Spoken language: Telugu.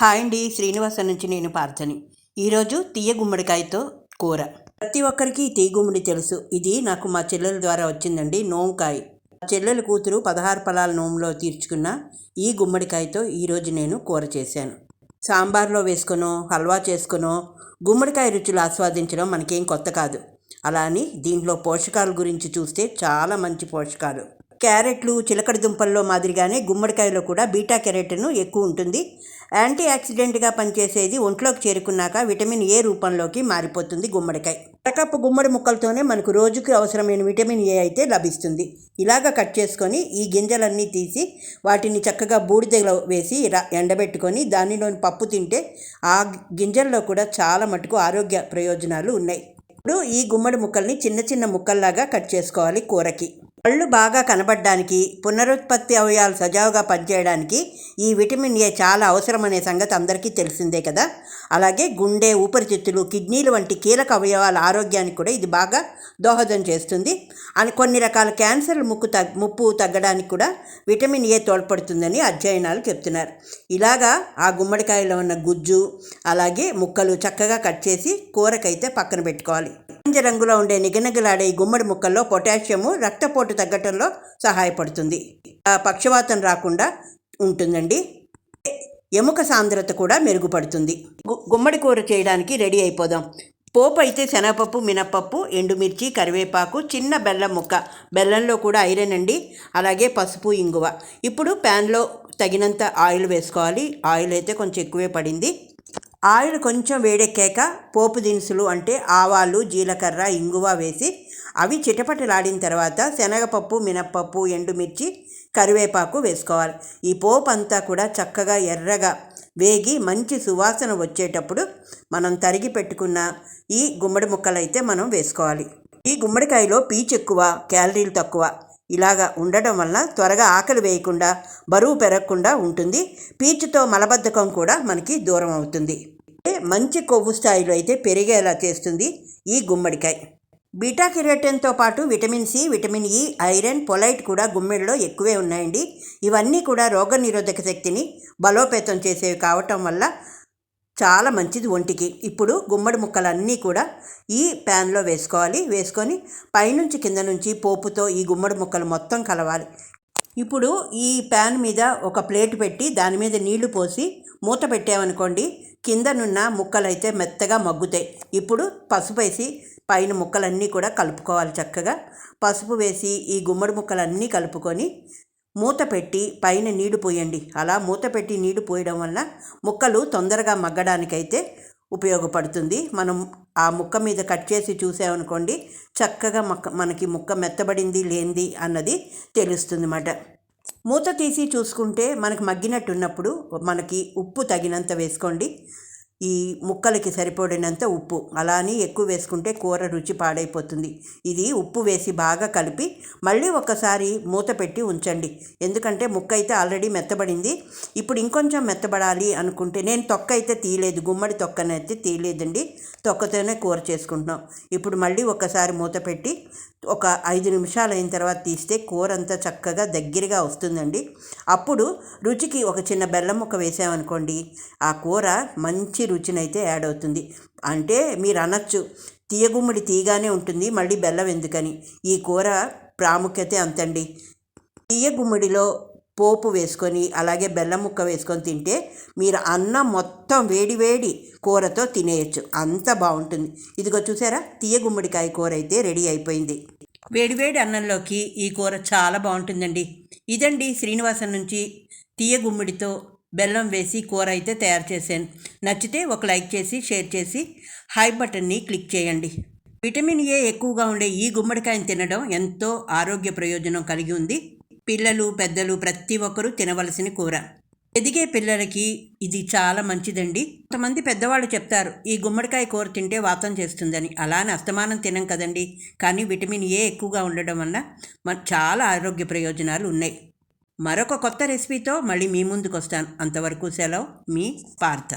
హాయ్ అండి శ్రీనివాస నుంచి నేను పార్థని ఈరోజు తీయ గుమ్మడికాయతో కూర. ప్రతి ఒక్కరికి ఈ తీయ గుమ్మడి తెలుసు. ఇది నాకు మా చెల్లెల ద్వారా వచ్చిందండి నోంకాయ మా చెల్లెల కూతురు పదహారు ఫలాల నోములో తీర్చుకున్న ఈ గుమ్మడికాయతో ఈరోజు నేను కూర చేశాను. సాంబార్లో వేసుకునో హల్వా చేసుకునో గుమ్మడికాయ రుచులు ఆస్వాదించడం మనకేం కొత్త కాదు. అలా అని దీంట్లో పోషకాల గురించి చూస్తే చాలా మంచి పోషకాలు. క్యారెట్లు చిలకడ దుంపల్లో మాదిరిగానే గుమ్మడికాయలో కూడా బీటా కెరెటిన్ ఎక్కువ ఉంటుంది. యాంటీ ఆక్సిడెంట్గా పనిచేసేది ఒంట్లోకి చేరుకున్నాక విటమిన్ ఏ రూపంలోకి మారిపోతుంది గుమ్మడికాయ. అరకప్పు గుమ్మడి ముక్కలతోనే మనకు రోజుకి అవసరమైన విటమిన్ ఏ అయితే లభిస్తుంది. ఇలాగ కట్ చేసుకొని ఈ గింజలన్నీ తీసి వాటిని చక్కగా బూడిదలో వేసి ఇలా ఎండబెట్టుకొని దానిలోని పప్పు తింటే ఆ గింజల్లో కూడా చాలా మటుకు ఆరోగ్య ప్రయోజనాలు ఉన్నాయి. ఇప్పుడు ఈ గుమ్మడి ముక్కల్ని చిన్న చిన్న ముక్కల్లాగా కట్ చేసుకోవాలి కూరకి. పళ్ళు బాగా కనబడడానికి పునరుత్పత్తి అవయాలు సజావుగా పనిచేయడానికి ఈ విటమిన్ ఏ చాలా అవసరమనే సంగతి అందరికీ తెలిసిందే కదా. అలాగే గుండె ఊపిరితిత్తులు కిడ్నీలు వంటి కీలక అవయవాల ఆరోగ్యానికి కూడా ఇది బాగా దోహదం చేస్తుంది. అని కొన్ని రకాల క్యాన్సర్ ముక్కు తగ్ ముప్పు తగ్గడానికి కూడా విటమిన్ ఏ తోడ్పడుతుందని అధ్యయనాలు చెప్తున్నారు. ఇలాగా ఆ గుమ్మడికాయలో ఉన్న గుజ్జు అలాగే ముక్కలు చక్కగా కట్ చేసి కూరకైతే పక్కన పెట్టుకోవాలి. ఆరెంజ్ రంగులో ఉండే నిగనగలాడే ఈ గుమ్మడి ముక్కల్లో పొటాషియము రక్తపోటు తగ్గటంలో సహాయపడుతుంది. పక్షవాతం రాకుండా ఉంటుందండి. ఎముక సాంద్రత కూడా మెరుగుపడుతుంది. గు- గుమ్మడి కూర చేయడానికి రెడీ అయిపోదాం. పోపు అయితే శనగపప్పు మినపప్పు ఎండుమిర్చి కరివేపాకు చిన్న బెల్లం ముక్క. బెల్లంలో కూడా ఐరన్ అండి అలాగే పసుపు ఇంగువ. ఇప్పుడు ప్యాన్లో తగినంత ఆయిల్ వేసుకోవాలి. ఆయిల్ అయితే కొంచెం ఎక్కువే పడింది. ఆయిల్ కొంచెం వేడెక్కాక పోపు దినుసులు అంటే ఆవాలు జీలకర్ర ఇంగువ వేసి అవి చిటపటలాడిన తర్వాత శనగపప్పు మినప్పప్పు ఎండుమిర్చి కరివేపాకు వేసుకోవాలి. ఈ పోపు అంతా కూడా చక్కగా ఎర్రగా వేగి మంచి సువాసన వచ్చేటప్పుడు మనం తరిగి పెట్టుకున్న ఈ గుమ్మడి ముక్కలైతే మనం వేసుకోవాలి. ఈ గుమ్మడికాయలో పీచు ఎక్కువ క్యాలరీలు తక్కువ. ఇలాగా ఉండడం వల్ల త్వరగా ఆకలి వేయకుండా బరువు పెరగకుండా ఉంటుంది. పీచుతో మలబద్ధకం కూడా మనకి దూరం అవుతుంది. మంచి కొవ్వు స్థాయిలో అయితే పెరిగేలా చేస్తుంది ఈ గుమ్మడికాయ. బీటా కెరోటిన్తో పాటు vitamin C vitamin E iron folate కూడా గుమ్మడిలో ఎక్కువే ఉన్నాయండి. ఇవన్నీ కూడా రోగనిరోధక శక్తిని బలోపేతం చేసేవి కావటం వల్ల చాలా మంచిది ఒంటికి. ఇప్పుడు గుమ్మడి ముక్కలన్నీ కూడా ఈ ప్యాన్లో వేసుకోవాలి. వేసుకొని పైనుంచి కింద నుంచి పోపుతో ఈ గుమ్మడి ముక్కలు మొత్తం కలవాలి. ఇప్పుడు ఈ ప్యాన్ మీద ఒక ప్లేట్ పెట్టి దాని మీద నీళ్ళు పోసి మూత పెట్టామనుకోండి కిందనున్న ముక్కలు అయితే మెత్తగా మగ్గుతాయి. ఇప్పుడు పసుపు వేసి పైన ముక్కలన్నీ కూడా కలుపుకోవాలి చక్కగా. పసుపు వేసి ఈ గుమ్మడి ముక్కలన్నీ కలుపుకొని మూత పెట్టి పైన నీడు పోయండి. అలా మూత పెట్టి నీడు పోయడం వల్ల ముక్కలు తొందరగా మగ్గడానికైతే ఉపయోగపడుతుంది. మనం ఆ ముక్క మీద కట్ చేసి చూసామనుకోండి చక్కగా మొక్క మనకి ముక్క మెత్తబడింది లేనిది అన్నది తెలుస్తుంది అన్నమాట మూత తీసి చూసుకుంటే మనకు మగ్గినట్టున్నప్పుడు మనకి ఉప్పు తగినంత వేసుకోండి. ఈ ముక్కలకి సరిపడినంత ఉప్పు. అలా అని ఎక్కువ వేసుకుంటే కూర రుచి పాడైపోతుంది. ఇది ఉప్పు వేసి బాగా కలిపి మళ్ళీ ఒకసారి మూత పెట్టి ఉంచండి. ఎందుకంటే ముక్క అయితే ఆల్రెడీ మెత్తబడింది. ఇప్పుడు ఇంకొంచెం మెత్తబడాలి అనుకుంటే నేను తొక్క అయితే తీయలేదు. గుమ్మడి తొక్కనైతే తీయలేదండి. తొక్కతోనే కూర చేసుకుంటున్నాం. ఇప్పుడు మళ్ళీ ఒకసారి మూత పెట్టి ఒక ఐదు నిమిషాలు అయిన తర్వాత తీస్తే కూర అంతా చక్కగా దగ్గరగా వస్తుందండి. అప్పుడు రుచికి ఒక చిన్న బెల్లం ముక్క వేసామనుకోండి ఆ కూర మంచి రుచినైతే యాడ్ అవుతుంది. అంటే మీరు అనొచ్చు తీయగుమ్మడి తీయగానే ఉంటుంది మళ్ళీ బెల్లం ఎందుకని. ఈ కూర ప్రాముఖ్యత అంతండి. తీయగుమ్మడిలో పోపు వేసుకొని అలాగే బెల్లం ముక్క వేసుకొని తింటే మీరు అన్నం మొత్తం వేడివేడి కూరతో తినేయచ్చు. అంత బాగుంటుంది. ఇదిగో చూసారా తీయ గుమ్మడికాయ కూర అయితే రెడీ అయిపోయింది. వేడివేడి అన్నంలోకి ఈ కూర చాలా బాగుంటుందండి. ఇదండి శ్రీనివాసం నుంచి తీయ గుమ్మడితో బెల్లం వేసి కూర అయితే తయారు చేశాను. నచ్చితే ఒక లైక్ చేసి షేర్ చేసి హై బటన్ని క్లిక్ చేయండి. విటమిన్ ఏ ఎక్కువగా ఉండే ఈ గుమ్మడికాయను తినడం ఎంతో ఆరోగ్య ప్రయోజనం కలిగి ఉంది. పిల్లలు పెద్దలు ప్రతి ఒక్కరూ తినవలసిన కూర. ఎదిగే పిల్లలకి ఇది చాలా మంచిదండి. కొంతమంది పెద్దవాళ్ళు చెప్తారు ఈ గుమ్మడికాయ కూర తింటే వాతం చేస్తుందని. అలానే అస్తమానం తినం కదండి. కానీ విటమిన్ ఏ ఎక్కువగా ఉండడం వల్ల మన చాలా ఆరోగ్య ప్రయోజనాలు ఉన్నాయి. మరొక కొత్త రెసిపీతో మళ్ళీ మీ ముందుకు వస్తాను అంతవరకు సెలవు మీ పార్థ.